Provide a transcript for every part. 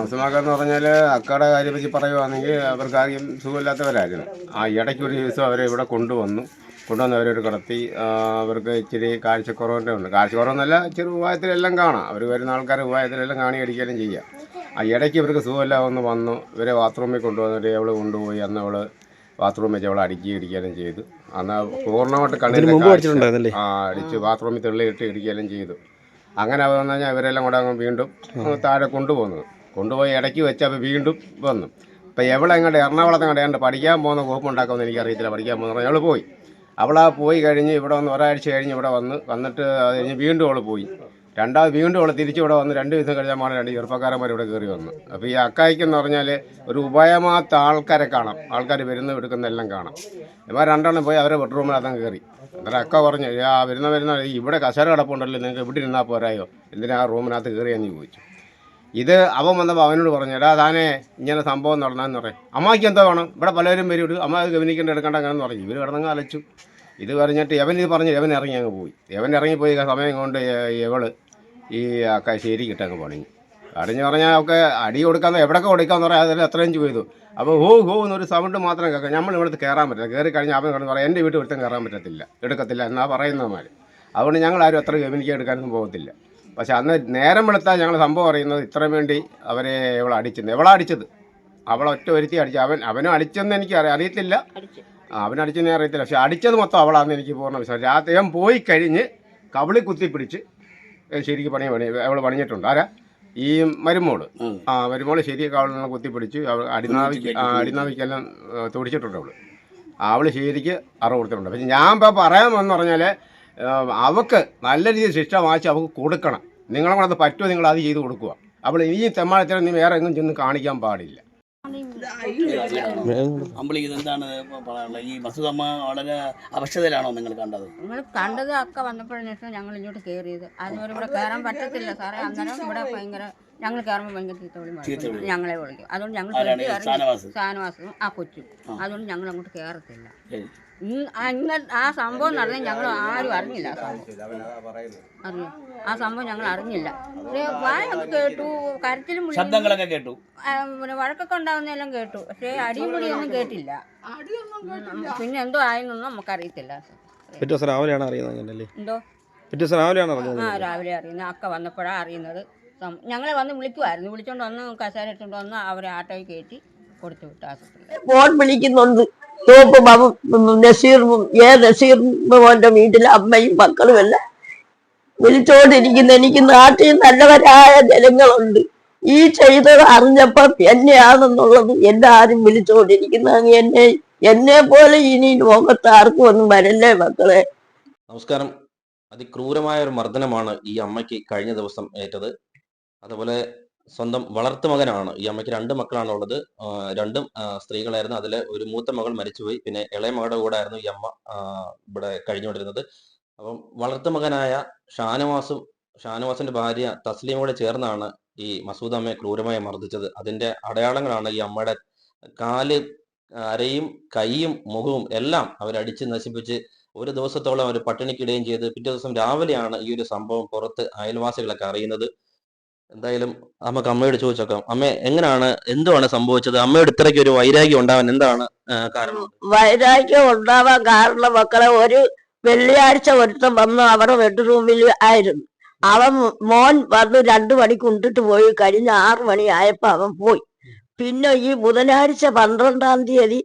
മാസമാക്കെന്ന് പറഞ്ഞാൽ അക്കാടെ കാര്യം വെച്ച് പറയുവാണെങ്കിൽ അവർക്ക് ആദ്യം സുഖമില്ലാത്തവരായിരുന്നു. ആ ഇടയ്ക്ക് ഒരു ദിവസം അവരെ ഇവിടെ കൊണ്ടുവന്നു. കൊണ്ടുവന്ന് അവരെ ഒരു കടത്തി അവർക്ക് ഇച്ചിരി കാഴ്ചക്കുറവിന്റെ ഉണ്ട്. കാഴ്ചക്കുറവെന്നല്ല ഇച്ചിരി ഉപായത്തിലെല്ലാം കാണാം. അവർ വരുന്ന ആൾക്കാർ ഉപായത്തിലെല്ലാം കാണി അടിക്കാനും ചെയ്യാം. ആ ഇടയ്ക്ക് ഇവർക്ക് സുഖമില്ല ഒന്ന് വന്നു. ഇവരെ ബാത്റൂമിൽ കൊണ്ടുവന്നിട്ട് അവൾ കൊണ്ടുപോയി. അന്ന് അവൾ ബാത്റൂമിൽ വെച്ച് അവളെ അടിക്കുകയും ഇടിക്കാനും ചെയ്തു. അന്ന് പൂർണമായിട്ട് കണ്ണിൽ പഠിച്ചിട്ടുണ്ടായിരുന്നല്ലേ? ആ അടിച്ച് ബാത്റൂമിൽ തെള്ളിയിട്ട് ഇടിക്കാനും ചെയ്തു. അങ്ങനെ വന്നു കഴിഞ്ഞാൽ ഇവരെല്ലാം കൂടെ അങ്ങ് വീണ്ടും താഴെ കൊണ്ടുപോകുന്നത് കൊണ്ടുപോയി ഇടയ്ക്ക് വെച്ച് അപ്പോൾ വീണ്ടും വന്നു. അപ്പോൾ എവിടെ എങ്ങോട്ട് എറണാകുളത്ത് എങ്ങോട്ട് പഠിക്കാൻ പോകുന്ന കോപ്പുണ്ടാക്കുമെന്ന് എനിക്കറിയത്തില്ല. പഠിക്കാൻ പോകുന്ന അവൾ പോയി. അവളാ പോയി കഴിഞ്ഞ് ഇവിടെ വന്ന് ഒരാഴ്ച കഴിഞ്ഞ് ഇവിടെ വന്ന് വന്നിട്ട് അത് കഴിഞ്ഞ് വീണ്ടും അവൾ പോയി. രണ്ടാമത് വീണ്ടും അവൾ തിരിച്ച് ഇവിടെ വന്ന് രണ്ട് ദിവസം കഴിഞ്ഞാൽ രണ്ട് ചെറുപ്പക്കാരന്മാർ ഇവിടെ കയറി വന്നു. അപ്പോൾ ഈ അക്കായിക്കെന്ന് പറഞ്ഞാൽ ഒരു ഉപായമാത്ത ആൾക്കാരെ കാണാം. ആൾക്കാർ വരുന്ന എടുക്കുന്ന എല്ലാം കാണാം. എന്നാൽ രണ്ടെണ്ണം പോയി അവരെ ബെഡ്റൂമിൽ അതങ്ങ് കയറി അന്നേരം അക്ക പറഞ്ഞു ആ വരുന്ന വരുന്ന ഇവിടെ കസേര കിടപ്പുണ്ടല്ലോ നിങ്ങൾക്ക് ഇവിടെ ഇരുന്നാൽ പോരായോ? എന്തിനാ ആ റൂമിനകത്ത് കയറിയെന്ന് ചോദിച്ചു. ഇത് അവൻ വന്നപ്പോൾ അവനോട് പറഞ്ഞു എടാ താനെ ഇങ്ങനെ സംഭവം നടന്നാന്ന് പറയും. അമ്മയ്ക്ക് എന്തോ വേണം? ഇവിടെ പലരും വരും ഇടും അമ്മ അത് ഗവനിക്കേണ്ട എടുക്കേണ്ട അങ്ങനെ പറഞ്ഞു ഇവർ കിടന്നങ്ങ് അലച്ചു. ഇത് പറഞ്ഞിട്ട് യവൻ ഇത് പറഞ്ഞു യവൻ ഇറങ്ങി അങ്ങ് പോയി. യവൻ ഇറങ്ങിപ്പോയി സമയം കൊണ്ട് ഇവൾ ഈ ശരി കിട്ടങ്ങ് പണിഞ്ഞു. അടിഞ്ഞു പറഞ്ഞാൽ ഒക്കെ അടി കൊടുക്കാന്ന് എവിടെയൊക്കെ കൊടുക്കാന്ന് പറയാം അതിൽ അത്രയും ചെയ്തു. അപ്പോൾ ഹോ ഹോ എന്നൊരു സൗണ്ട് മാത്രം കേൾക്കാം. നമ്മൾ ഇവിടുത്തെ കയറാൻ പറ്റില്ല. കയറി കഴിഞ്ഞാൽ അവൻ കിടന്ന് പറയാം എന്റെ വീട്ടിൽ ഒരുത്തം കയറാൻ പറ്റത്തില്ല എടുക്കത്തില്ല എന്നാ പറയുന്നവന്മാർ അതുകൊണ്ട് ഞങ്ങൾ ആരും അത്ര ഗവനിക്കാൻ എടുക്കാനൊന്നും പോകത്തില്ല. പക്ഷെ അന്ന് നേരം വെളുത്താൽ ഞങ്ങൾ സംഭവം അറിയുന്നത് ഇത്രയും വേണ്ടി അവരെ ഇവളെ അടിച്ചത് എവളാ അടിച്ചത്. അവളെ ഒറ്റ ഒരുത്തി അടിച്ചു. അവൻ അവനും അടിച്ചെന്ന് എനിക്ക് അറി- അറിയത്തില്ല. അവനടിച്ചെന്ന് ഞാൻ അവൻ അടിച്ചെന്ന് അറിയത്തില്ല. പക്ഷെ അടിച്ചത് മൊത്തം അവളാന്ന് എനിക്ക് പൂർണ വിശ്വാസം. രാത്രി ഞാൻ പോയി കഴിഞ്ഞ് കവിളി കുത്തി പിടിച്ച് ശരിക്ക് പണി പണി അവൾ പണിഞ്ഞിട്ടുണ്ട്. ആരാ? ഈ മരുമോൾ. ആ മരുമോൾ ശരി അവളെ കുത്തി പിടിച്ച് അവൾ അടിനാവിക്ക് ആ, അടിനാവിക്കെല്ലാം തുടിച്ചിട്ടുണ്ട് അവൾ. അവൾ ശരിക്ക് അറിവ് കൊടുത്തിട്ടുണ്ട്. പക്ഷെ ഞാൻ ഇപ്പോൾ പറയാമെന്ന് പറഞ്ഞാൽ അവക്ക് നല്ല രീതിയിൽ ശിക്ഷ വാങ്ങിച്ച് അവക്ക് കൊടുക്കണം. നിങ്ങളെ കൂടെ അത് പറ്റുമോ നിങ്ങൾ അത് ചെയ്ത് കൊടുക്കുക. അപ്പോൾ ഈ തെമ്മാഴത്തിന് നീ വേറെ എങ്ങും ചെന്ന് കാണിക്കാൻ പാടില്ല. അമ്പിളി ഇത് എന്താണ് ഇപ്പൊ പറയാനുള്ളത്? ഈ മസൂദമ്മ വളരെ അവശതയിലാണോ നിങ്ങൾ കണ്ടത്? നിങ്ങൾ കണ്ടത് ഒക്കെ വന്നപ്പോഴാണ് ശേഷം ഞങ്ങൾ ഇങ്ങോട്ട് കയറിയത്. അതിനൊരു ഇവിടെ കയറാൻ പറ്റത്തില്ല സാറേ. അങ്ങനെ ഇവിടെ ഭയങ്കര ഞങ്ങൾ കയറുമ്പോൾ ഭയങ്കര ചീത്ത വിളി ചീത്ത മുഴക്കും. വിളി. ഞങ്ങളെ വിളിക്കും. അതുകൊണ്ട് ഞങ്ങൾ ഷാനവാസും? ആ കൊച്ചും. അതുകൊണ്ട് ഞങ്ങൾ അങ്ങോട്ട് കയറത്തില്ല. ഇന്ന് ആ സംഭവം നടന്നത് ഞങ്ങൾ ആരും അറിഞ്ഞില്ല. ആ സംഭവം അറിഞ്ഞു. ആ സംഭവം ഞങ്ങൾ അറിഞ്ഞില്ല. വായൊക്കെ കേട്ടു കരച്ചിലും വിളിയും, ശബ്ദങ്ങളൊക്കെ കേട്ടു. ആ, പിന്നെ വഴക്കൊക്കെ ഉണ്ടാകുന്നതെല്ലാം കേട്ടു. പക്ഷേ അടിയും പിടിയൊന്നും കേട്ടില്ല. ഉം, പിന്നെ എന്തോ ആയെന്നൊന്നും നമുക്കറിയത്തില്ല. പിറ്റേ ദിവസം രാവിലെയാണ് അറിയുന്നത് അങ്ങനല്ലേ എന്തോ? പിറ്റേ ദിവസം രാവിലെയാണ് അറിഞ്ഞത് ആ രാവിലെ അറിയുന്നത്. അക്ക വന്നപ്പോഴാണ് അറിയുന്നത്. സം- ഞങ്ങളെ വന്ന് വിളിക്കുമായിരുന്നു വിളിച്ചോണ്ട് വന്ന് കസേര ഇട്ടുകൊണ്ട് വന്ന് അവരെ ആട്ടോയിൽ കയറ്റി കൊടുത്തു വിട്ടു ആശുപത്രിയിൽ. ഫോൺ വിളിക്കുന്നുണ്ട്. തോപ്പ് നസീറും ഏ നസീർ മോന്റെ വീട്ടിലെ അമ്മയും മക്കളും എല്ലാം വിളിച്ചോണ്ടിരിക്കുന്ന. എനിക്ക് നാട്ടിൽ നല്ലവരായ ജനങ്ങളുണ്ട്. ഈ ചെയ്തത് അറിഞ്ഞപ്പോ എന്നെയാണെന്നുള്ളത് ആരും വിളിച്ചോണ്ടിരിക്കുന്ന. എന്നെ എന്നെ പോലെ ഇനി ലോകത്ത് ആർക്കും ഒന്നും വരല്ലേ മക്കളെ. നമസ്കാരം. അതിക്രൂരമായ ഒരു മർദ്ദനമാണ് ഈ അമ്മയ്ക്ക് കഴിഞ്ഞ ദിവസം ഏറ്റത്. അതുപോലെ സ്വന്തം വളർത്തു മകനാണ്. ഈ അമ്മയ്ക്ക് രണ്ട് മക്കളാണ് ഉള്ളത് രണ്ടും സ്ത്രീകളായിരുന്നു. അതിലെ ഒരു മൂത്ത മകൾ മരിച്ചുപോയി. പിന്നെ ഇളയ മകളുടെ കൂടെ ആയിരുന്നു ഈ അമ്മ ഇവിടെ കഴിഞ്ഞുകൊണ്ടിരുന്നത്. അപ്പം വളർത്തു മകനായ ഷാനവാസും ഷാനവാസിന്റെ ഭാര്യ തസ്ലീമോടെ ചേർന്നാണ് ഈ മസൂദ് അമ്മയെ ക്രൂരമായി മർദ്ദിച്ചത്. അതിന്റെ അടയാളങ്ങളാണ് ഈ അമ്മയുടെ കാൽ അരയും കൈയും മുഖവും എല്ലാം അവരടിച്ച് നശിപ്പിച്ച് ഒരു ദിവസത്തോളം അവർ പട്ടിണിക്കിടുകയും ചെയ്ത് പിറ്റേ ദിവസം രാവിലെയാണ് ഈ ഒരു സംഭവം പുറത്ത് അയൽവാസികളൊക്കെ അറിയുന്നത്. എന്തായാലും അമ്മ അമ്മയോട് ചോദിച്ചോക്കാം. അമ്മ എങ്ങനെയാണ് എന്തുവാണ് സംഭവിച്ചത്? അമ്മയോട് ഇത്രയ്ക്ക് ഒരു വൈരാഗ്യം ഉണ്ടാവാൻ എന്താണ് കാരണം? വൈരാഗ്യം ഉണ്ടാവാൻ കാരണം മക്കളെ ഒരു വെള്ളിയാഴ്ച ഒരുത്തം വന്ന് അവരുടെ ബെഡ്റൂമിൽ ആയിരുന്നു. അവൻ മോൻ വന്ന് രണ്ടു മണിക്ക് ഉണ്ടിട്ട് പോയി. കഴിഞ്ഞ ആറു മണി ആയപ്പോ അവൻ പോയി. പിന്നെ ഈ ബുധനാഴ്ച പന്ത്രണ്ടാം തീയതി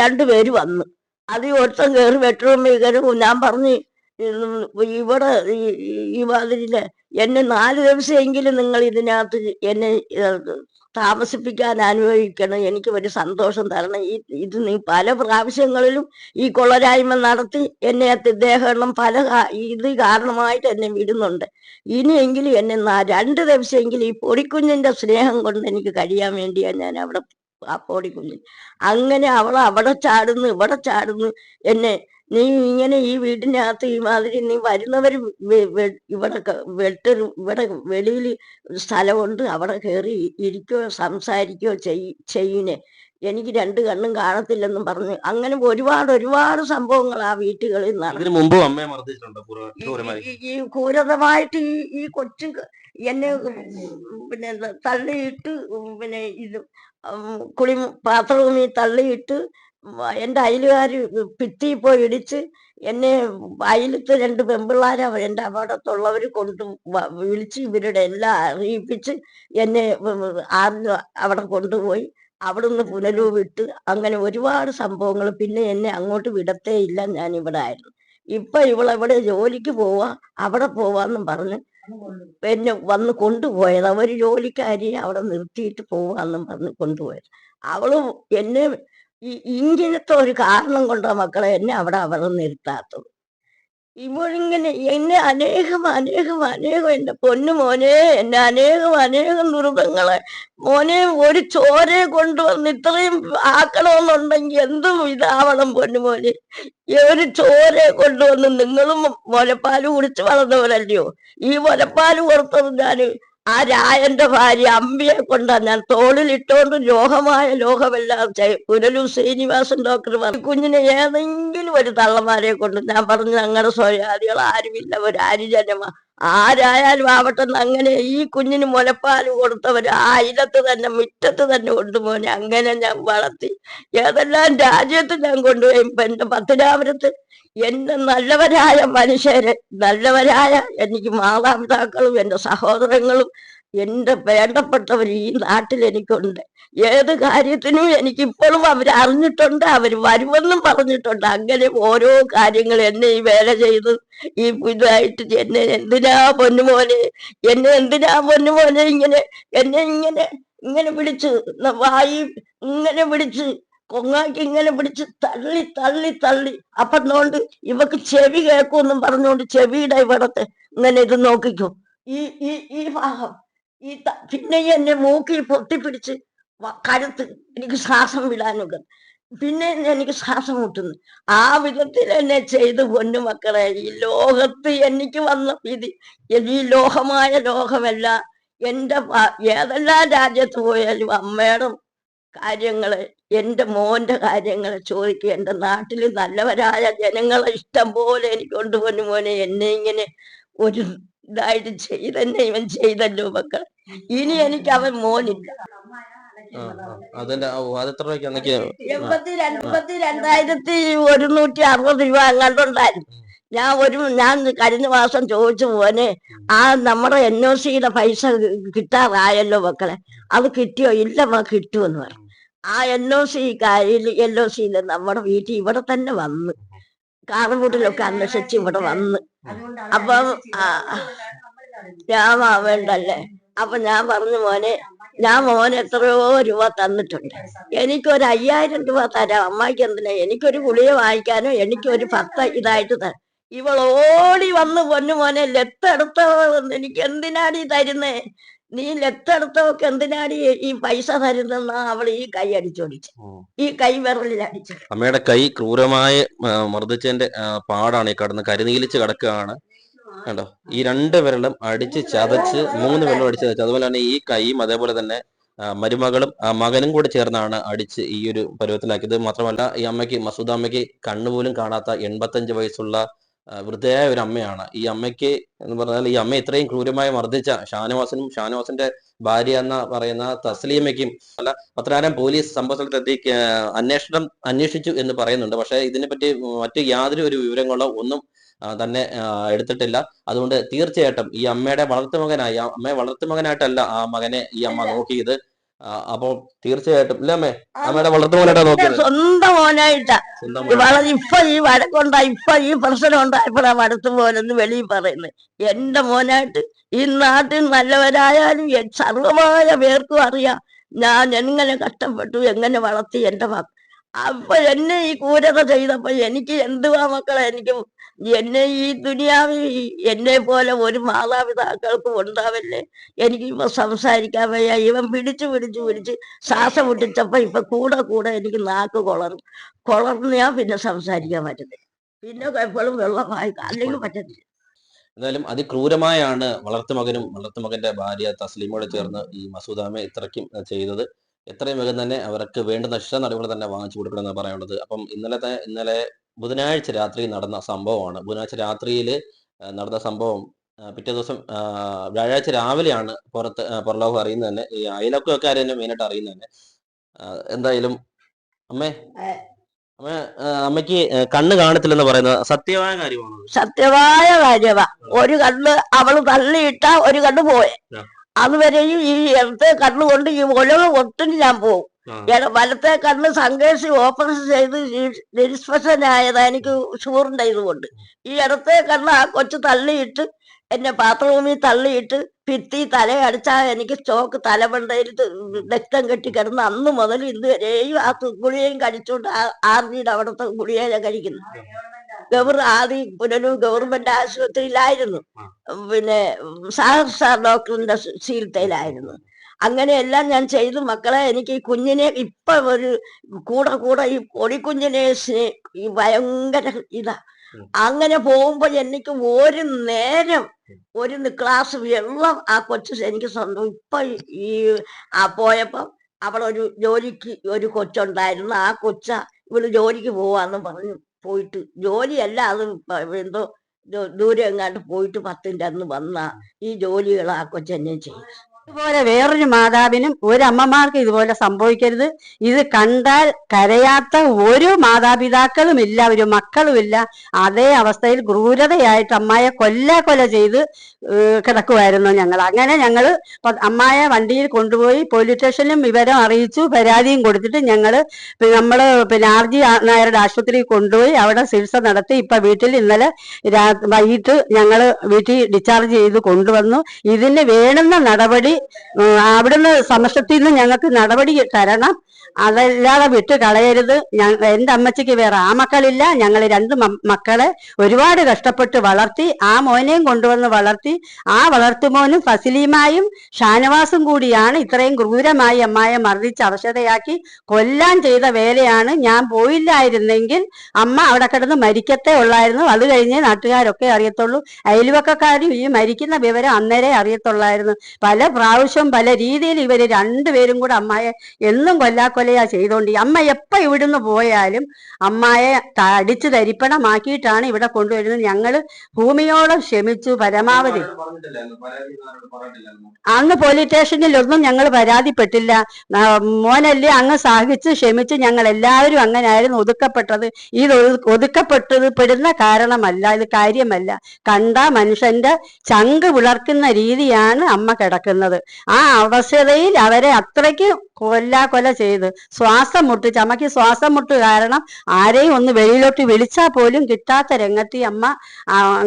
രണ്ടുപേര് വന്ന്. അത് ഒരുത്തൻ കയറി ബെഡ്റൂമിൽ കയറി ഞാൻ പറഞ്ഞു ഇവിടെ ഈ- മാതിരിയിൽ എന്നെ നാല് ദിവസമെങ്കിലും നിങ്ങൾ ഇതിനകത്ത് എന്നെ താമസിപ്പിക്കാൻ അനുഭവിക്കണം എനിക്ക് ഒരു സന്തോഷം തരണം. ഈ ഇത് നീ പല പ്രാവശ്യങ്ങളിലും ഈ കൊള്ളരായ്മ നടത്തി എന്നെ ഇദ്ദേഹം പല ഇത് കാരണമായിട്ട് എന്നെ വിടുന്നുണ്ട്. ഇനിയെങ്കിലും എന്നെ രണ്ട് ദിവസമെങ്കിലും ഈ പൊടിക്കുഞ്ഞിന്റെ സ്നേഹം കൊണ്ട് എനിക്ക് കഴിയാൻ വേണ്ടിയാണ് ഞാൻ അവിടെ ആ പൊടിക്കുഞ്ഞിന്. അങ്ങനെ അവൾ അവിടെ ചാടുന്നു ഇവിടെ ചാടുന്നു. എന്നെ നീ ഇങ്ങനെ ഈ വീടിനകത്ത് ഈ മാതിരി നീ വരുന്നവർ ഇവിടെ വെട്ടൊരു വെട്ട് ഇവിടെ വെളിയിൽ സ്ഥലമുണ്ട് അവിടെ കയറി ഇരിക്കോ സംസാരിക്കോ ചെയ് എനിക്ക് രണ്ട് കണ്ണും കാണത്തില്ലെന്നും പറഞ്ഞു അങ്ങനെ ഒരുപാട് ഒരുപാട് സംഭവങ്ങൾ ആ വീട്ടുകളിൽ നടന്നു. ഈ- ക്രൂരതമായിട്ട് ഈ ഈ കൊച്ചു എന്നെ പിന്നെ തള്ളിയിട്ട് പിന്നെ ഇത് കുളി ബാത്റൂമിൽ തള്ളിയിട്ട് എന്റെ അയലുകാർ ഭിത്തി പോയി ഇടിച്ച് എന്നെ അയലത്ത് രണ്ട് പെമ്പിള്ളാരെ എന്റെ അപകടത്തുള്ളവർ കൊണ്ട് വിളിച്ച് ഇവരുടെ എല്ലാം അറിയിപ്പിച്ച് എന്നെ അവിടെ കൊണ്ടുപോയി. അവിടുന്ന് പുനലൂ വിട്ട് അങ്ങനെ ഒരുപാട് സംഭവങ്ങൾ പിന്നെ എന്നെ അങ്ങോട്ട് വിടത്തേ ഇല്ല ഞാൻ ഇവിടെ ആയിരുന്നു. ഇപ്പൊ ഇവളെവിടെ ജോലിക്ക് പോവാ അവിടെ പോവാന്നും പറഞ്ഞ് എന്നെ വന്ന് കൊണ്ടുപോയത്. അവർ ജോലിക്കാരിയെ അവിടെ നിർത്തിയിട്ട് പോവാന്നും പറഞ്ഞ് കൊണ്ടുപോയത്. അവൾ എന്നെ ഇങ്ങനത്തെ ഒരു കാരണം കൊണ്ടോ മക്കളെ എന്നെ അവിടെ അവർ നിർത്താത്തത്. ഇവളിങ്ങനെ എന്നെ അനേകം അനേകം അനേകം എന്റെ പൊന്നു മോനെ എന്നെ അനേകം അനേകം ദുരിതങ്ങളെ മോനെ ഒരു ചോരയെ കൊണ്ടുവന്ന് ഇത്രയും ആക്കണമെന്നുണ്ടെങ്കിൽ എന്തും ഇതാവണം പൊന്നു മോനെ. ഒരു ചോരയെ കൊണ്ടുവന്ന് നിങ്ങളും മുലപ്പാൽ കുടിച്ച് വളർന്നവരല്ലയോ? ഈ മുലപ്പാൽ കൊടുത്തത് ഞാൻ ആ രായന്റെ ഭാര്യ അമ്പിയെ കൊണ്ടാ ഞാൻ തോളിലിട്ടോണ്ട് ലോഹമായ ലോഹമെല്ലാം പുനലു ശ്രീനിവാസൻ ഡോക്ടർ പറഞ്ഞു. കുഞ്ഞിനെ ഏതെങ്കിലും ഒരു തള്ളമാരെ കൊണ്ട് ഞാൻ പറഞ്ഞു ഞങ്ങളുടെ സ്വയാദികൾ ആരുമില്ല ഒരു അരിജനമ ആരായാലും ആവട്ടെ അങ്ങനെ ഈ കുഞ്ഞിന് മുലപ്പാൽ കൊടുത്തവർ ആ അയിലത്ത് തന്നെ മുറ്റത്ത് തന്നെ കൊണ്ടുപോകാൻ അങ്ങനെ ഞാൻ വളർത്തി. ഏതെല്ലാം രാജ്യത്ത് ഞാൻ കൊണ്ടുപോയി? എന്റെ പത്തിനാപുരത്ത് എന്റെ നല്ലവരായ മനുഷ്യരെ നല്ലവരായ എനിക്ക് മാതാപിതാക്കളും എന്റെ സഹോദരങ്ങളും എന്റെ വേണ്ടപ്പെട്ടവർ ഈ നാട്ടിൽ എനിക്കുണ്ട്. ഏത് കാര്യത്തിനും എനിക്കിപ്പോഴും അവർ അറിഞ്ഞിട്ടുണ്ട് അവർ വരുമെന്നും പറഞ്ഞിട്ടുണ്ട്. അങ്ങനെ ഓരോ കാര്യങ്ങൾ എന്നെ ഈ വേല ചെയ്ത് ഈ ഇതായിട്ട് എന്നെ എന്തിനാ പൊന്നുമോനെ എന്നെ എന്തിനാ പൊന്നുമോനെ ഇങ്ങനെ എന്നെ ഇങ്ങനെ ഇങ്ങനെ ന- വായി ഇങ്ങനെ പിടിച്ച് കൊങ്ങാക്കി ഇങ്ങനെ പിടിച്ച് തള്ളി തള്ളി തള്ളി. അപ്പന്നോണ്ട് ഇവക്ക് ചെവി കേൾക്കുമെന്നും പറഞ്ഞുകൊണ്ട് ചെവിയുടെ ഇവിടത്തെ ഇങ്ങനെ ഇത് നോക്കിക്കോ. ഈ ഈ ഈ ഭാഗം ഈ പിന്നെ എന്നെ മൂക്കിൽ പൊട്ടിപ്പിടിച്ച് കരുത്ത് എനിക്ക് ശ്വാസം വിടാനൊക്കെ. പിന്നെ എനിക്ക് ശ്വാസം മുട്ടുന്നു. ആ വിധത്തിൽ എന്നെ ചെയ്ത് പൊന്നു മക്കളെ. ഈ ലോകത്ത് എനിക്ക് വന്ന വിധി ഈ ലോഹമായ ലോകമല്ല. എന്റെ ഏതെല്ലാം രാജ്യത്ത് പോയാലും അമ്മയുടെ കാര്യങ്ങൾ എന്റെ മോന്റെ കാര്യങ്ങൾ ചോദിക്കുക. എന്റെ നാട്ടിൽ നല്ലവരായ ജനങ്ങളെ ഇഷ്ടം പോലെ എനിക്ക് കൊണ്ടുപോന്നു മോനെ. എന്നെ ഇങ്ങനെ ഒരു ഇതായിട്ട് ചെയ്തന്നെ ഇവൻ ചെയ്തല്ലോ മക്കൾ ഇനി എനിക്ക് അവൻ മോനില്ല. എൺപത്തിരണ്ടായിരത്തി. അതിന്റെ രൂപയ്ക്ക് എൺപത്തി രണ്ടായിരത്തി ഒരുന്നൂറ്റി അറുപത് രൂപ അങ്ങോട്ടുണ്ടായിരുന്നു ഞാൻ ഒരു ഞാൻ കഴിഞ്ഞ മാസം ചോദിച്ചു മോനെ ആ നമ്മുടെ എൻ ഒ സിയുടെ പൈസ കിട്ടാറായല്ലോ മക്കളെ. അത് കിട്ടിയോ? ഇല്ല മാ കിട്ടുമെന്ന് പറഞ്ഞു. ആ എൻ ഒ സി കാര്യം എൽ ഒ സിയിൽ നമ്മുടെ വീട്ടിൽ ഇവിടെ തന്നെ വന്ന് കാറുകൂട്ടിലൊക്കെ അന്വേഷിച്ച് ഇവിടെ വന്ന്. അപ്പം ഞാൻ വേണ്ടല്ലേ അപ്പൊ ഞാൻ പറഞ്ഞു മോനെ ഞാൻ മോനെ എത്രയോ രൂപ തന്നിട്ടുണ്ട്. എനിക്കൊരു അയ്യായിരം രൂപ തരാം. അമ്മായിക്ക് എന്തിനാ? എനിക്കൊരു ഗുളിക വാങ്ങിക്കാനോ? എനിക്കൊരു പത്ത് ഇതായിട്ട് തരാം. ഇവൾ ഓടി വന്ന് പൊന്നു മോനെ ലെത്തെടുത്തോ എനിക്ക് എന്തിനാടി തരുന്നേ? നീ ലെത്തെടുത്തവർക്ക് എന്തിനാടി ഈ പൈസ തരുന്ന അവൾ ഈ കൈ അടിച്ചോടിച്ചു. ഈ കൈ വിരലിൽ അടിച്ചു. അമ്മയുടെ കൈ ക്രൂരമായി മർദ്ദിച്ചതിന്റെ പാടാണ് ഈ കടന്ന് കരുനീലിച്ച് കിടക്കുകയാണ്. കണ്ടോ? ഈ രണ്ട് വിരലും അടിച്ച് ചതച്ച് മൂന്ന് വിരലും അടിച്ച് ചതച്ച്. അതുപോലെ തന്നെ ഈ കൈയും അതേപോലെ തന്നെ മരുമകളും മകനും കൂടെ ചേർന്നാണ് അടിച്ച് ഈ ഒരു പരുവത്തിലാക്കിയത്. മാത്രമല്ല ഈ അമ്മയ്ക്ക് മസൂദ അമ്മയ്ക്ക് കണ്ണുപോലും കാണാത്ത എൺപത്തഞ്ച് വയസ്സുള്ള വൃദ്ധയായ ഒരു അമ്മയാണ്. ഈ അമ്മയ്ക്ക് എന്ന് പറഞ്ഞാൽ ഈ അമ്മ ഇത്രയും ക്രൂരമായി മർദ്ദിച്ച ഷാനവാസിനും ഷാനവാസിന്റെ ഭാര്യ എന്ന പറയുന്ന തസ്ലീമയ്ക്കും അല്ല പത്രാരം പോലീസ് സംഭവ സ്ഥലത്തെത്തി അന്വേഷണം അന്വേഷിച്ചു എന്ന് പറയുന്നുണ്ട്. പക്ഷേ ഇതിനെപ്പറ്റി മറ്റു യാതൊരു ഒരു വിവരങ്ങളോ ഒന്നും തന്നെ എടുത്തിട്ടില്ല. അതുകൊണ്ട് തീർച്ചയായിട്ടും ഈ അമ്മയുടെ വളർത്തുമകനായി അമ്മയെ വളർത്തുമകനായിട്ടല്ല ആ മകനെ ഈ അമ്മ നോക്കിയത്. ആ, അപ്പോൾ തീർച്ചയായിട്ടും. ഇല്ല അമ്മേ? അമ്മയുടെ വളർത്തു മോനായിട്ട് നോക്കിയത്. സ്വന്തം മോനായിട്ടാ. വളരെ ഇപ്പൊ ഈ വഴക്കുണ്ടായി ഇപ്പൊ ഈ പ്രശ്നം ഉണ്ടായപ്പോഴാ വളർത്തു മോനെന്ന് വെളിയിൽ പറയുന്നത് എന്റെ മോനായിട്ട് ഈ നാട്ടിൽ നല്ലവരായാലും സർവമായ പേർക്കും അറിയാം. ഞാൻ എങ്ങനെ കഷ്ടപ്പെട്ടു എങ്ങനെ വളർത്തി എന്റെ മക്കൾ അപ്പൊ എന്നെ ഈ ക്രൂരത ചെയ്തപ്പോ എനിക്ക് എന്തുവാ മക്കളെ? എനിക്ക് എന്നെ ഈ ദുനിയാവി എന്നെ പോലെ ഒരു മാതാപിതാക്കൾക്കും ഉണ്ടാവല്ലേ? എനിക്ക് ഇപ്പൊ സംസാരിക്കാൻ വയ്യ. ഇവൻ പിടിച്ചു പിടിച്ചു പിടിച്ച് ശ്വാസം മുട്ടിച്ചപ്പോ ഇപ്പൊ കൂടെ കൂടെ എനിക്ക് നാക്ക് കൊളർന്നു കൊളർന്ന് ഞാൻ പിന്നെ സംസാരിക്കാൻ പറ്റത്തില്ല. പിന്നെ എപ്പോഴും വെള്ളമായി അല്ലെങ്കിൽ പറ്റത്തില്ല. എന്തായാലും അതിക്രൂരമായാണ് വളർത്തുമകനും വളർത്തുമകന്റെ ഭാര്യ തസ്ലീമോട് ചേർന്ന് ഈ മസൂദാമെ ഇത്രയ്ക്കും ചെയ്തത്. എത്രയും വേഗം തന്നെ അവർക്ക് വേണ്ട നഷ്ട നടപടികൾ തന്നെ വാങ്ങിച്ചു കൊടുക്കണമെന്ന് പറയാനുള്ളത്. അപ്പം ഇന്നലത്തെ ഇന്നലെ ബുധനാഴ്ച രാത്രി നടന്ന സംഭവമാണ്. ബുധനാഴ്ച രാത്രിയിൽ നടന്ന സംഭവം പിറ്റേ ദിവസം വ്യാഴാഴ്ച രാവിലെയാണ് പുറത്ത് പുറലോകം അറിയുന്നത് തന്നെ. ഈ അയലക്കാർ തന്നെ മെയിനായിട്ട് അറിയുന്നത് തന്നെ. എന്തായാലും അമ്മേ അമ്മ അമ്മയ്ക്ക് കണ്ണ് കാണത്തില്ലെന്ന് പറയുന്നത് സത്യമായ കാര്യമാണ്? സത്യമായ കാര്യമാ ഒരു കണ്ണ് അവൾ തള്ളിയിട്ട ഒരു കണ്ണ് പോയെ. അതുവരെയും ഈ ഇടത്തെ കണ്ണുകൊണ്ട് ഈ ഒലവ് ഒട്ടും ഞാൻ പോകും. ആ. വലത്തെ കണ്ണ് സംഘേഷി ഓപ്പറേഷൻ ചെയ്ത് നിഷ്പക്ഷനായത് എനിക്ക് ഷുഗറിന്റെ ഇതുകൊണ്ട്. ഈ ഇടത്തെ കണ്ണ് ആ കൊച്ചു തള്ളിയിട്ട് എന്നെ ബാത്റൂമിൽ തള്ളിയിട്ട് ഭിത്തി തലയടിച്ചാൽ എനിക്ക് സ്റ്റോക്ക് തലമണ്ടയിൽ രക്തം കെട്ടി കിടന്ന് അന്ന് മുതൽ ഇതുവരെയും ആ ഗുളികയും കഴിച്ചുകൊണ്ട് ആർജിയുടെ അവിടുത്തെ ഗുളിക കഴിക്കുന്നു. ഗവർ ആദ്യം പുനലൂർ ഗവൺമെന്റ് ആശുപത്രിയിലായിരുന്നു. പിന്നെ സഹർഷ ഡോക്ടറിന്റെ ചികിത്സയിലായിരുന്നു അങ്ങനെയെല്ലാം ഞാൻ ചെയ്തു. മക്കളെ എനിക്ക് ഈ കുഞ്ഞിനെ ഇപ്പൊ ഒരു കൂടെ കൂടെ ഈ പൊടിക്കുഞ്ഞിനെ ഈ ഭയങ്കര ഇതാ. അങ്ങനെ പോകുമ്പോ എനിക്ക് ഒരു നേരം ഒരു ക്ലാസ് വെള്ളം ആ കൊച്ചു എനിക്ക് സ്വന്തം ഇപ്പൊ ഈ ആ പോയപ്പോ അവളൊരു ഒരു ജോലിക്ക് ഒരു കൊച്ചുണ്ടായിരുന്നു. ആ കൊച്ച ഇവൾ ജോലിക്ക് പോവാന്ന് പറഞ്ഞു. പോയിട്ട് ജോലിയല്ല അത് എന്തോ ദൂരെ എങ്ങാണ്ട് പോയിട്ട് പത്തിന്റെ അന്ന് വന്ന ഈ ജോലികൾ ആ കൊച്ചെന്നെ ചെയ്യും ഇതുപോലെ വേറൊരു മാതാവിനും ഒരു അമ്മമാർക്കും ഇതുപോലെ സംഭവിക്കരുത്. ഇത് കണ്ടാൽ കരയാത്ത ഒരു മാതാപിതാക്കളും ഇല്ല ഒരു മക്കളും ഇല്ല. അതേ അവസ്ഥയിൽ ക്രൂരതയായിട്ട് അമ്മായ കൊല്ല കൊല ചെയ്ത് കിടക്കുമായിരുന്നു ഞങ്ങൾ. അങ്ങനെ ഞങ്ങൾ അമ്മായ വണ്ടിയിൽ കൊണ്ടുപോയി പോലീസ് സ്റ്റേഷനിലും വിവരം അറിയിച്ചു പരാതിയും കൊടുത്തിട്ട് ഞങ്ങൾ നമ്മൾ പിന്നെ ആർ ജി നായരുടെ ആശുപത്രിയിൽ കൊണ്ടുപോയി അവിടെ ചികിത്സ നടത്തി. ഇപ്പൊ വീട്ടിൽ ഇന്നലെ വൈകിട്ട് ഞങ്ങൾ വീട്ടിൽ ഡിസ്ചാർജ് ചെയ്ത് കൊണ്ടുവന്നു. ഇതിന് വേണ്ടുന്ന നടപടി അവിടുന്ന് സമക്ഷത്തിൽ നിന്ന് ഞങ്ങൾക്ക് നടപടി തരണം. അതല്ലാതെ വിട്ട് കളയരുത്. എന്റെ അമ്മച്ചിക്ക് വേറെ ആ മക്കളില്ല ഞങ്ങൾ രണ്ട് മക്കളെ ഒരുപാട് കഷ്ടപ്പെട്ട് വളർത്തി ആ മോനെയും കൊണ്ടുവന്ന് വളർത്തി ആ വളർത്തുമോനും ഫസിലീമായും ഷാനവാസും കൂടിയാണ് ഇത്രയും ക്രൂരമായി അമ്മായെ മർദ്ദിച്ച് അവശതയാക്കി കൊല്ലാൻ ചെയ്ത വേലയാണ് ഞാൻ പോയില്ലായിരുന്നെങ്കിൽ അമ്മ അവിടെ കിടന്ന് മരിക്കത്തേ ഉള്ളായിരുന്നു. അത് കഴിഞ്ഞേ നാട്ടുകാരൊക്കെ അറിയത്തുള്ളൂ. അയൽവക്കക്കാരും ഈ മരിക്കുന്ന വിവരം അന്നേരെ അറിയത്തുള്ളായിരുന്നു. പല പ്രാവശ്യം പല രീതിയിൽ ഇവർ രണ്ടുപേരും കൂടെ അമ്മായെ എന്നും കൊല്ലാക്കൊലയാ ചെയ്തോണ്ട് അമ്മ എപ്പോ ഇവിടുന്ന് പോയാലും അമ്മയെ അടിച്ചു തരിപ്പണമാക്കിയിട്ടാണ് ഇവിടെ കൊണ്ടുവരുന്നത്. ഞങ്ങൾ ഭൂമിയോളം ക്ഷമിച്ചു പരമാവധി. അന്ന് പോലീസ് സ്റ്റേഷനിലൊന്നും ഞങ്ങൾ പരാതിപ്പെട്ടില്ല. മോനല്ലേ അങ്ങ് സഹിച്ച് ക്ഷമിച്ച് ഞങ്ങൾ എല്ലാവരും അങ്ങനെയായിരുന്നു ഒതുക്കപ്പെട്ടത്. ഇത് ഒതു- ഒതുക്കപ്പെട്ടത് പെടുന്ന കാരണമല്ല ഇത് കാര്യമല്ല. കണ്ട മനുഷ്യന്റെ ചങ്ക് വിളർക്കുന്ന രീതിയാണ് അമ്മ കിടക്കുന്നത്. ആ അവസ്ഥയിൽ അവരെ അത്രയ്ക്ക് കൊല്ലാ കൊല ചെയ്ത് ശ്വാസം മുട്ട്. ചമക്ക് ശ്വാസം മുട്ട് കാരണം ആരെയും ഒന്ന് വെളിയിലോട്ട് വിളിച്ചാൽ പോലും കിട്ടാത്ത രംഗത്ത് അമ്മ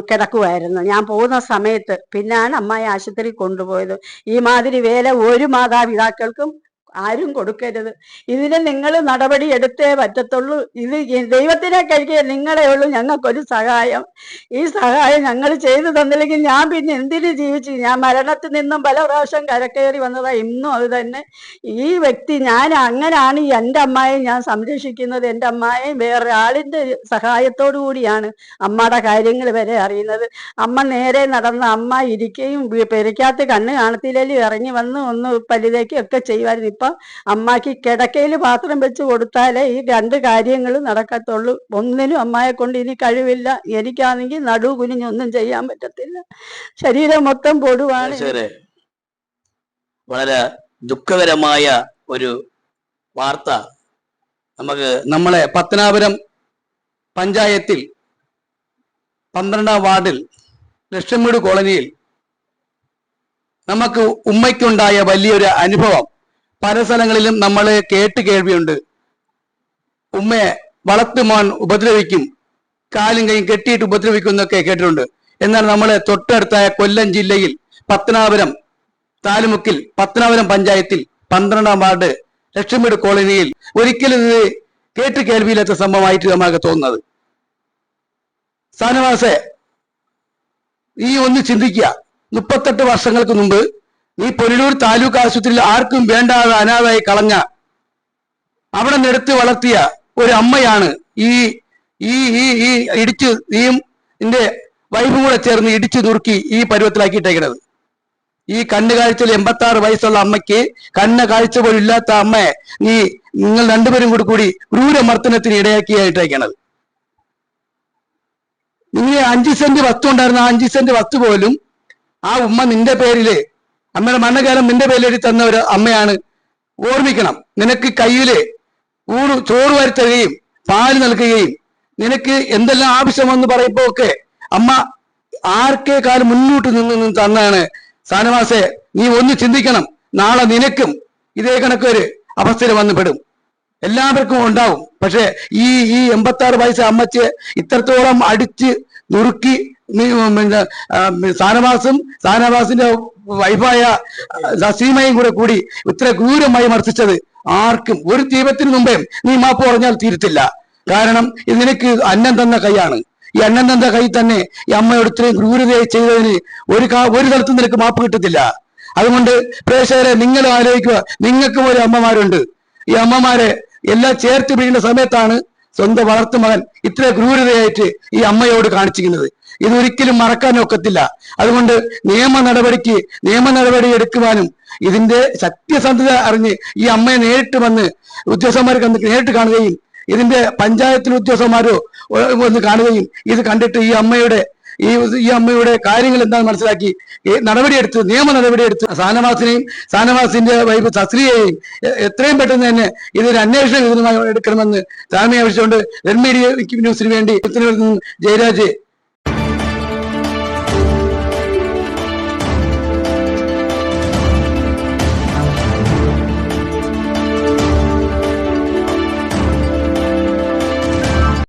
കിടക്കുമായിരുന്നു ഞാൻ പോകുന്ന സമയത്ത് പിന്നാണ് അമ്മയെ ആശുപത്രി കൊണ്ടുപോയത്. ഈ മാതിരി വേല ഒരു മാതാപിതാക്കൾക്കും ആരും കൊടുക്കരുത്. ഇതിന് നിങ്ങൾ നടപടി എടുത്തേ പറ്റത്തുള്ളൂ. ഇത് ദൈവത്തിനെ കഴിക്കുക നിങ്ങളെ ഉള്ളൂ. ഞങ്ങൾക്കൊരു സഹായം. ഈ സഹായം ഞങ്ങൾ ചെയ്തു തന്നില്ലെങ്കിൽ ഞാൻ പിന്നെ എന്തിന് ജീവിച്ചു? ഞാൻ മരണത്തിൽ നിന്നും പല പ്രാവശ്യം കരക്കയറി വന്നതാ. ഇന്നും അത് തന്നെ. ഈ വ്യക്തി ഞാൻ അങ്ങനാണ്. ഈ എന്റെ അമ്മായെ ഞാൻ സംരക്ഷിക്കുന്നത്. എന്റെ അമ്മായെ വേറെ ആളിന്റെ സഹായത്തോടു കൂടിയാണ് അമ്മയുടെ കാര്യങ്ങൾ വരെ അറിയുന്നത്. അമ്മ നേരെ നടന്ന അമ്മ ഇരിക്കുകയും പെരിക്കാത്ത കണ്ണ് കാണത്തില്ലെങ്കിൽ ഇറങ്ങി വന്ന് ഒന്ന് പല്ലിലേക്ക് ഒക്കെ ചെയ്യുമായിരുന്നു. ഇപ്പം അമ്മയ്ക്ക് കിടക്കയിൽ പാത്രം വെച്ച് കൊടുത്താലേ ഈ രണ്ട് കാര്യങ്ങളും നടക്കത്തുള്ളൂ. ഒന്നിനും അമ്മയെ കൊണ്ട് ഇനി കഴിവില്ല. എനിക്കാണെങ്കിൽ നടു കുനിഞ്ഞൊന്നും ചെയ്യാൻ പറ്റത്തില്ല. ശരീരം മൊത്തം പൊടുവാണ്. വളരെ ദുഃഖകരമായ ഒരു വാർത്ത. നമുക്ക് നമ്മളെ പത്തനാപുരം പഞ്ചായത്തിൽ പന്ത്രണ്ടാം വാർഡിൽ ലക്ഷംവീട് കോളനിയിൽ നമുക്ക് ഉമ്മയ്ക്കുണ്ടായ വലിയൊരു അനുഭവം. പല സ്ഥലങ്ങളിലും നമ്മൾ കേട്ട് കേൾവിയുണ്ട്. ഉമ്മയെ വളർത്തുമോൻ ഉപദ്രവിക്കും. കാലും കൈയും കെട്ടിയിട്ട് ഉപദ്രവിക്കും എന്നൊക്കെ കേട്ടിട്ടുണ്ട്. എന്നാൽ നമ്മൾ തൊട്ടടുത്തായ കൊല്ലം ജില്ലയിൽ പത്തനാപുരം താലുമുക്കിൽ പത്തനാപുരം പഞ്ചായത്തിൽ പന്ത്രണ്ടാം വാർഡ് ലക്ഷ്മീട് കോളനിയിൽ ഒരിക്കലും ഇത് കേട്ട് കേൾവിയില്ലാത്ത സംഭവമായിട്ട് നമുക്ക് തോന്നുന്നത്. സാനവാസെ നീ ഒന്ന് ചിന്തിക്കുക. മുപ്പത്തെട്ട് വർഷങ്ങൾക്ക് മുമ്പ് ഈ പൊല്ലൂർ താലൂക്ക് ആശുപത്രിയിൽ ആർക്കും വേണ്ടാതെ അനാഥായി കളഞ്ഞ അവിടെ നിരത്തി വളർത്തിയ ഒരു അമ്മയാണ് ഈ ഈ ഈ ഈ ഇടിച്ച് നിന്റെ വൈഫും കൂടെ ചേർന്ന് ഇടിച്ചു നുറുക്കി ഈ പരുവത്തിലാക്കിയിട്ടേക്കണത്. ഈ കണ്ണ് കാഴ്ചയിൽ എൺപത്തി ആറ് വയസ്സുള്ള അമ്മയ്ക്ക് കണ്ണ് കാഴ്ച പോലും ഇല്ലാത്ത അമ്മയെ നീ നിങ്ങൾ രണ്ടുപേരും കൂടി കൂടി ക്രൂരമർദ്ദനത്തിന് ഇടയാക്കിയായിട്ടേക്കണത് നിങ്ങൾ അഞ്ച് സെന്റ് വസ്തു ഉണ്ടായിരുന്ന ആ അഞ്ച് സെന്റ് വസ്തു പോലും ആ ഉമ്മ നിന്റെ പേരിൽ അമ്മയുടെ മരണകാലം നിന്റെ പേരിലെഴുതി തന്ന ഒരു അമ്മയാണ്. ഓർമ്മിക്കണം നിനക്ക് കയ്യിൽ ഊണ് ചോറ് വരുത്തുകയും പാൽ നൽകുകയും നിനക്ക് എന്തെല്ലാം ആവശ്യമെന്ന് പറയുമ്പോ ഒക്കെ അമ്മ ആർക്കേ കാലം മുന്നോട്ട് നിന്ന് നിന്ന് തന്നാണ്. സാനവാസെ നീ ഒന്ന് ചിന്തിക്കണം നാളെ നിനക്കും ഇതേ കണക്കൊരു അവസ്ഥയിൽ വന്നുപെടും. എല്ലാവർക്കും ഉണ്ടാവും. പക്ഷെ ഈ ഈ എൺപത്തി ആറ് വയസ്സ് അമ്മച്ച് ഇത്രത്തോളം അടിച്ച് നുറുക്കി പിന്നെ, സാനവാസും സാനവാസിന്റെ വൈഫായ സസീമയും കൂടെ കൂടി ഇത്ര ക്രൂരമായി മർദ്ദിച്ചത് ആർക്കും ഒരു ദീപത്തിന് മുമ്പേ നീ മാപ്പ് പറഞ്ഞാൽ തീരത്തില്ല. കാരണം ഇത് നിനക്ക് അന്നം തന്ന കൈയാണ്. ഈ അന്നം തന്ന കൈ തന്നെ ഈ അമ്മയോട് ഇത്രയും ക്രൂരതയായി ചെയ്തതിന് ഒരു ഒരു തലത്തും നിനക്ക് മാപ്പ് കിട്ടത്തില്ല. അതുകൊണ്ട് പ്രേക്ഷകരെ നിങ്ങൾ ആലോചിക്കുക. നിങ്ങൾക്ക് ഒരു അമ്മമാരുണ്ട്. ഈ അമ്മമാരെ എല്ലാം ചേർത്ത് പിടിക്കുന്ന സമയത്താണ് സ്വന്തം വളർത്തു മകൻ ഇത്ര ക്രൂരതയായിട്ട് ഈ അമ്മയോട് കാണിച്ചിരിക്കുന്നത്. ഇതൊരിക്കലും മറക്കാൻ ഒക്കത്തില്ല. അതുകൊണ്ട് നിയമ നടപടിക്ക് നിയമ നടപടി എടുക്കുവാനും ഇതിന്റെ സത്യസന്ധത അറിഞ്ഞ് ഈ അമ്മയെ നേരിട്ട് വന്ന് ഉദ്യോഗസ്ഥന്മാർ നേരിട്ട് കാണുകയും ഇതിന്റെ പഞ്ചായത്തിലെ ഉദ്യോഗസ്ഥന്മാരോ വന്ന് കാണുകയും ഇത് കണ്ടിട്ട് ഈ അമ്മയുടെ ഈ ഈ അമ്മയുടെ കാര്യങ്ങൾ എന്താണെന്ന് മനസ്സിലാക്കി നടപടിയെടുത്ത് നിയമ നടപടിയെടുത്ത് സാനവാസിനെയും സാനവാസിന്റെ വൈഫ് സസ്രിയെയും എത്രയും പെട്ടെന്ന് തന്നെ ഇതൊരു അന്വേഷണ എടുക്കണമെന്ന് താഴ്മയെ ആവശ്യമുണ്ട്. റെഡ് ന്യൂസിന് വേണ്ടി ജയരാജ്